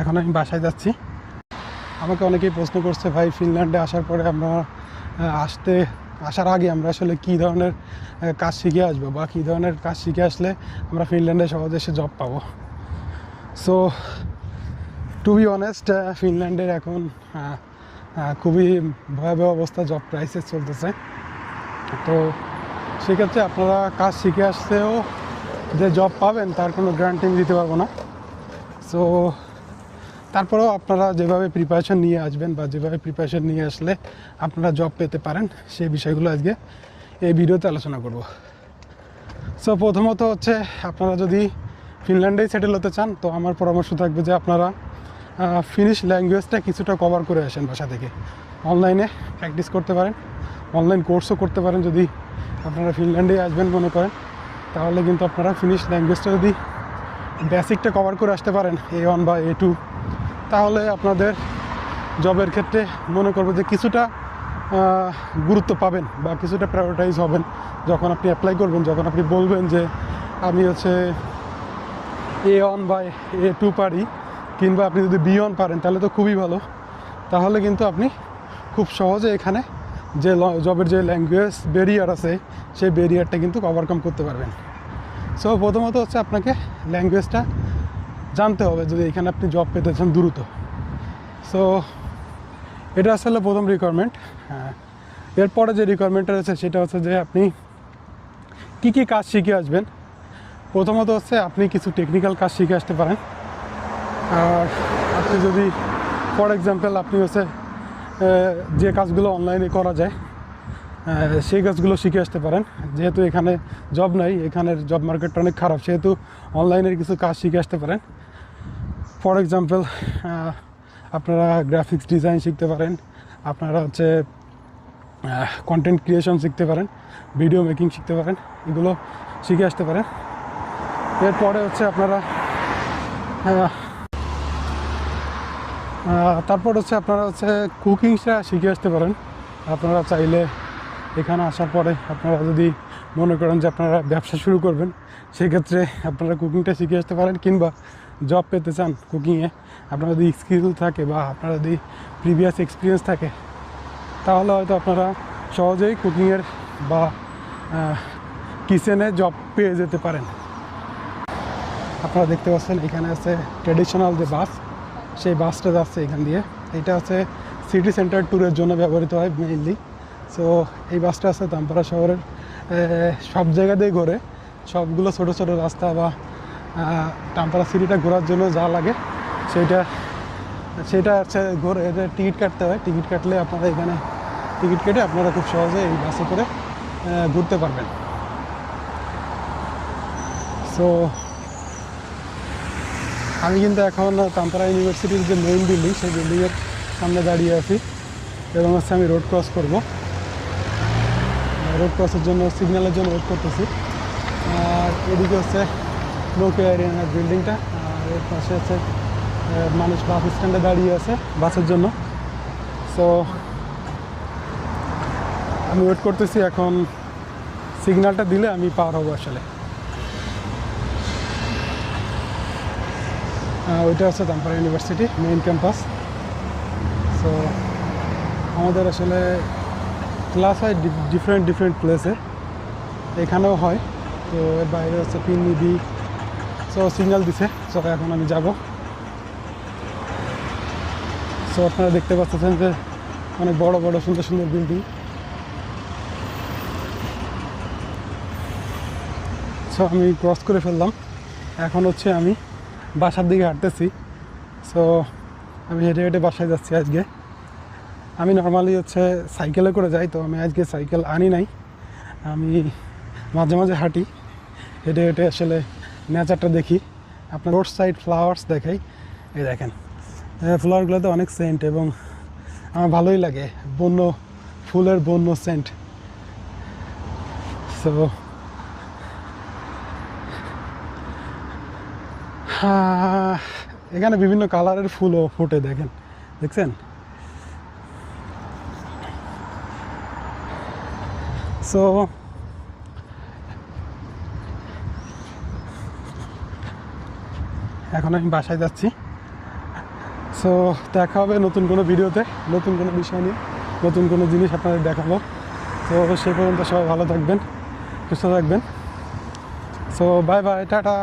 এখন আমি বাসায় যাচ্ছি। আমাকে অনেকেই প্রশ্ন করছে, ভাই, ফিনল্যান্ডে আসার পরে আমরা আসতে, আসার আগে আমরা আসলে কী ধরনের কাজ শিখে আসব বা কী ধরনের কাজ শিখে আসলে আমরা ফিনল্যান্ডে সহজে এসে জব পাবো? সো টু বি অনেস্ট ফিনল্যান্ডের এখন খুবই ভয়াবহ অবস্থা জব প্রাইসেস চলতেছে। তো সেক্ষেত্রে আপনারা কাজ শিখে আসতেও যে জব পাবেন তার কোনো গ্যারান্টি দিতে পারব না। সো তারপরেও আপনারা যেভাবে প্রিপারেশন নিয়ে আসবেন বা যেভাবে প্রিপারেশন নিয়ে আসলে আপনারা জব পেতে পারেন, সেই বিষয়গুলো আজকে এই ভিডিওতে আলোচনা করব। সো প্রথমত হচ্ছে আপনারা যদি ফিনল্যান্ডেই সেটেল হতে চান, তো আমার পরামর্শ থাকবে যে আপনারা ফিনিশ ল্যাঙ্গুয়েজটা কিছুটা কভার করে আসেন বাসা থেকে। অনলাইনে প্র্যাকটিস করতে পারেন অনলাইন কোর্সও করতে পারেন যদি আপনারা ফিনল্যান্ডে আসবেন মনে করেন, তাহলে কিন্তু আপনারা ফিনিশ ল্যাঙ্গুয়েজটা যদি বেসিকটা কভার করে আসতে পারেন এ ওয়ান বা এ টু তাহলে আপনাদের জবের ক্ষেত্রে মনে করব যে কিছুটা গুরুত্ব পাবেন বা কিছুটা প্রায়োরিটাইজ হবেন যখন আপনি অ্যাপ্লাই করবেন, যখন আপনি বলবেন যে আমি হচ্ছে এ ওয়ান বা এ টু পারি কিংবা আপনি যদি বি ওয়ান পারেন তাহলে তো খুবই ভালো। তাহলে কিন্তু আপনি খুব সহজে এখানে যে জবের যে ল্যাঙ্গুয়েজ ব্যারিয়ার আছে, সেই ব্যারিয়ারটা কিন্তু ওভারকাম করতে পারবেন। সো প্রথমত হচ্ছে আপনাকে ল্যাঙ্গুয়েজটা জানতে হবে যদি এখানে আপনি জব পেতে চান দ্রুত। সো এটা আসলে প্রথম রিকোয়ারমেন্ট হ্যাঁ এরপরে যে রিকোয়ারমেন্টটা রয়েছে সেটা হচ্ছে যে আপনি কী কী কাজ শিখে আসবেন। প্রথমত হচ্ছে আপনি কিছু টেকনিক্যাল কাজ শিখে আসতে পারেন। আর আপনি যদি ফর এক্সাম্পল আপনি হচ্ছে যে কাজগুলো অনলাইনে করা যায় সেই কাজগুলো শিখে আসতে পারেন। যেহেতু এখানে জব নাই, এখানের জব মার্কেটটা অনেক খারাপ, সেহেতু অনলাইনের কিছু কাজ শিখে আসতে পারেন। ফর এক্সাম্পল আপনারা গ্রাফিক্স ডিজাইন শিখতে পারেন, আপনারা হচ্ছে কন্টেন্ট ক্রিয়েশন শিখতে পারেন ভিডিও মেকিং শিখতে পারেন, এগুলো শিখে আসতে পারেন। এরপরে হচ্ছে আপনারা তারপর হচ্ছে আপনারা হচ্ছে কুকিংটা শিখে আসতে পারেন। আপনারা চাইলে এখানে আসার পরে আপনারা যদি মনে করেন যে আপনারা ব্যবসা শুরু করবেন, সেক্ষেত্রে আপনারা কুকিংটা শিখে আসতে পারেন কিংবা জব পেতে চান কুকিংয়ে আপনার যদি স্কিল থাকে বা আপনার যদি প্রিভিয়াস এক্সপিরিয়েন্স থাকে, তাহলে হয়তো আপনারা সহজেই কুকিংয়ের বা কিচেনে জব পেয়ে যেতে পারেন। আপনারা দেখতে পাচ্ছেন এখানে আছে ট্রেডিশনাল যে বাস সেই বাসটা যাচ্ছে এখান দিয়ে। এটা হচ্ছে সিটি সেন্টার ট্যুরের জন্য ব্যবহৃত হয় মেইনলি সো এই বাসটা আছে তাম্পারা শহরের সব জায়গাতেই ঘোরে। সবগুলো ছোট ছোট রাস্তা বা তাম্পারা সিটিটা ঘোরার জন্য যা লাগে, সেইটা সেটা হচ্ছে ঘোরে। এটা টিকিট কাটতে হয়। টিকিট কাটলে আপনারা এখানে টিকিট কেটে আপনারা খুব সহজে এই বাসে করে ঘুরতে পারবেন। সো আমি কিন্তু এখন তাম্পারা ইউনিভার্সিটির যে মেইন বিল্ডিং সেই বিল্ডিংয়ের সামনে দাঁড়িয়ে আছি। এবং হচ্ছে আমি রোড ক্রস করব। রোড ক্রসের জন্য সিগন্যালের জন্য ওয়েট করতেছি। আর এদিকে হচ্ছে নোকিয়া এরিয়ানার বিল্ডিংটা আর এর পাশে হচ্ছে মানুষ বাস স্ট্যান্ডে দাঁড়িয়ে আছে বাসের জন্য। সো আমি ওয়েট করতেছি, এখন সিগন্যালটা দিলে আমি পার হব আসলে। ওইটা হচ্ছে Tampere university main campus so আমাদের আসলে ক্লাস হয় ডিফারেন্ট ডিফারেন্ট প্লেসে এখানেও হয়। তো এর বাইরে হচ্ছে পিন নিবি। সো সিগন্যাল দিছে। সো এখন আমি যাব। সো আপনারা দেখতে পাচ্ছেন যে অনেক বড় বড়, সুন্দর সুন্দর বিল্ডিং সো আমি ক্রস করে ফেললাম। এখন হচ্ছে আমি বাসার দিকে হাঁটতেছি। সো আমি হেঁটে হেঁটে বাসায় যাচ্ছি আজকে। আমি নর্মালি হচ্ছে সাইকেলে করে যাই, তো আমি আজকে সাইকেল আনি নাই। আমি মাঝে মাঝে হাঁটি, হেঁটে হেঁটে আসলে নেচারটা দেখি। আপনার রোড সাইড ফ্লাওয়ার্স দেখাই। এই দেখেন ফ্লাওয়ারগুলোতে অনেক সেন্ট এবং আমার ভালোই লাগে, বন্য, ফুলের বন্য সেন্ট সো এখানে বিভিন্ন কালারের ফুলও ফুটে, দেখেন। দেখছেন? সো এখন আমি বাসায় যাচ্ছি। সো দেখা হবে নতুন কোনো ভিডিওতে, নতুন কোনো বিষয় নিয়ে, নতুন কোনো জিনিস আপনাদের দেখাবো। তো সে পর্যন্ত সবাই ভালো থাকবেন, সুস্থ থাকবেন। So bye bye tata.